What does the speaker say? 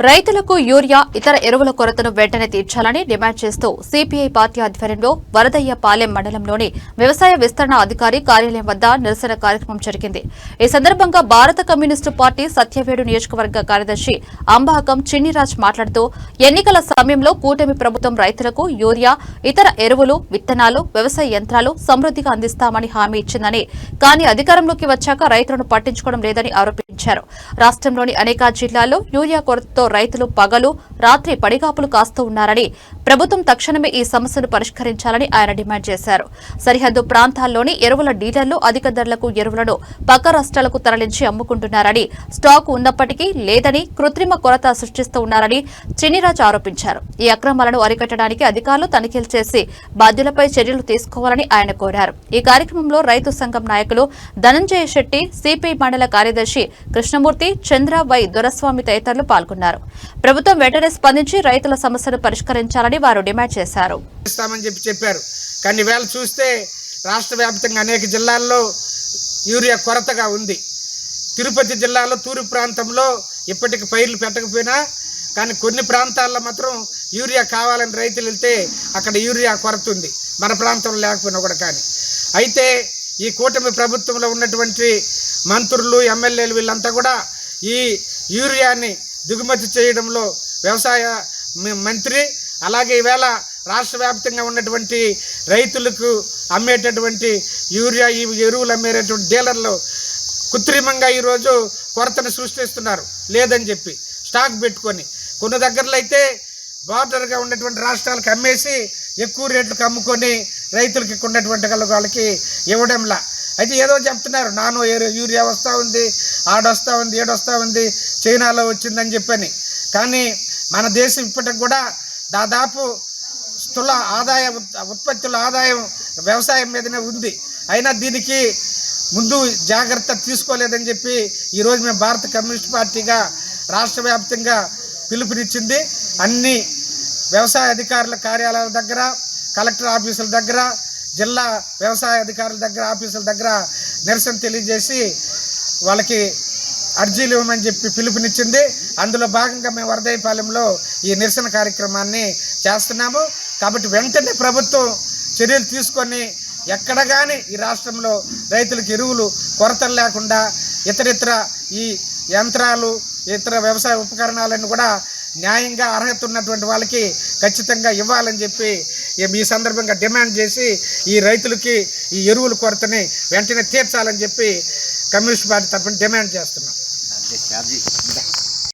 రైతులకు యూరియా ఇతర ఎరువుల కొరతను వెంటనే తీర్చాలని డిమాండ్ చేస్తూ సిపిఐ పార్టీ ఆధ్వర్యంలో వరదయ్య పాలెం మండలంలోని వ్యవసాయ విస్తరణ అధికారి కార్యాలయం వద్ద నిరసన కార్యక్రమం జరిగింది. ఈ సందర్భంగా భారత కమ్యూనిస్టు పార్టీ సత్యవేడు నియోజకవర్గ కార్యదర్శి అంబాకం చిన్నిరాజ్ మాట్లాడుతూ ఎన్నికల సమయంలో కూటమి ప్రభుత్వం రైతులకు యూరియా ఇతర ఎరువులు విత్తనాలు వ్యవసాయ యంత్రాలు సమృద్దిగా అందిస్తామని హామీ ఇచ్చిందని కానీ అధికారంలోకి వచ్చాక రైతులను పట్టించుకోవడం లేదని ఆరోపించారు రాష్ట్రంలోని అనేక జిల్లాల్లో యూరియా కొరతతో రైతులు పగలు రాత్రి పడిగాపులు కాస్తూ ఉన్నారని ప్రభుత్వం తక్షణమే ఈ సమస్యను పరిష్కరించాలని ఆయన డిమాండ్ చేశారు. సరిహద్దు ప్రాంతాల్లోని ఎరువుల డీలర్లు అధిక ధరలకు ఎరువులను పక్క రాష్ట్రాలకు తరలించి అమ్ముకుంటున్నారని స్టాక్ ఉన్నప్పటికీ లేదని కృత్రిమ కొరత సృష్టిస్తూ ఉన్నారని చినిరాజ్ ఆరోపించారు. ఈ అక్రమాలను అరికట్టడానికి అధికారులు తనిఖీలు చేసి బాధ్యులపై చర్యలు తీసుకోవాలని ఆయన కోరారు. ఈ కార్యక్రమంలో రైతు సంఘం నాయకులు ధనంజయ శెట్టి సిపిఐ మండల కార్యదర్శి కృష్ణమూర్తి చంద్ర వై దొరస్వామి తదితరులు పాల్గొన్నారు. ప్రభుత్వం వెంటనే స్పందించి రైతుల సమస్యను పరిష్కరించాలని వారు డిమాండ్ చేశారు. ఇస్తామని చెప్పి చెప్పారు. కానీ వేళ చూస్తే రాష్ట్ర వ్యాప్తంగా అనేక జిల్లాల్లో యూరియా కొరతగా ఉంది. తిరుపతి జిల్లాలో తూర్పు ప్రాంతంలో ఇప్పటికి పైర్లు పెట్టకపోయినా కానీ కొన్ని ప్రాంతాల్లో మాత్రం యూరియా కావాలని రైతులు వెళ్తే అక్కడ యూరియా కొరత ఉంది. మన ప్రాంతంలో లేకపోయినా కూడా కానీ. అయితే ఈ కూటమి ప్రభుత్వంలో ఉన్నటువంటి మంత్రులు ఎమ్మెల్యేలు వీళ్ళంతా కూడా ఈ యూరియాని దిగుమతి చేయడంలో వ్యవసాయ మంత్రి అలాగే ఈవేళ రాష్ట్ర వ్యాప్తంగా ఉన్నటువంటి రైతులకు అమ్మేటటువంటి యూరియా ఈ ఎరువులు అమ్మేటటువంటి డీలర్లు కృత్రిమంగా ఈరోజు కొరతను సృష్టిస్తున్నారు. లేదని చెప్పి స్టాక్ పెట్టుకొని కొన్ని దగ్గరలో అయితే బార్డర్గా ఉన్నటువంటి రాష్ట్రాలకు అమ్మేసి ఎక్కువ రేట్లకు అమ్ముకొని రైతులకి ఉన్నటువంటి గల వాళ్ళకి ఇవ్వడంలా. అయితే ఏదో చెప్తున్నారు నానో యూరియా వస్తూ ఉంది ఆడొస్తూ ఉంది ఏడొస్తూ ఉంది చైనాలో వచ్చిందని చెప్పని. కానీ మన దేశం ఇప్పటికి కూడా దాదాపు స్థూల ఆదాయ ఉత్- ఉత్పత్తుల ఆదాయం వ్యవసాయం మీదనే ఉంది. అయినా దీనికి ముందు జాగ్రత్త తీసుకోలేదని చెప్పి ఈరోజు మేము భారత కమ్యూనిస్ట్ పార్టీగా రాష్ట్ర వ్యాప్తంగా పిలుపునిచ్చింది. అన్ని వ్యవసాయ అధికారుల కార్యాలయాల దగ్గర కలెక్టర్ ఆఫీసుల దగ్గర జిల్లా వ్యవసాయ అధికారుల దగ్గర ఆఫీసుల దగ్గర నిరసన తెలియజేసి వాళ్ళకి అర్జీలు ఇవ్వమని చెప్పి పిలుపునిచ్చింది. అందులో భాగంగా మేము వరదయపాలెంలో ఈ నిరసన కార్యక్రమాన్ని చేస్తున్నాము. కాబట్టి వెంటనే ప్రభుత్వం చర్యలు తీసుకొని ఎక్కడ కానీ ఈ రాష్ట్రంలో రైతులకు ఎరువులు కొరతలు లేకుండా ఇతరితర ఈ యంత్రాలు ఇతర వ్యవసాయ ఉపకరణాలను కూడా న్యాయంగా అర్హత ఉన్నటువంటి వాళ్ళకి ఖచ్చితంగా ఇవ్వాలని చెప్పి ఈ సందర్భంగా డిమాండ్ చేసి ఈ రైతులకి ఈ ఎరువుల కొరతని వెంటనే తీర్చాలని చెప్పి కమ్యూనిస్ట్ పార్టీ తరఫున డిమాండ్ చేస్తున్నాం. Deixado.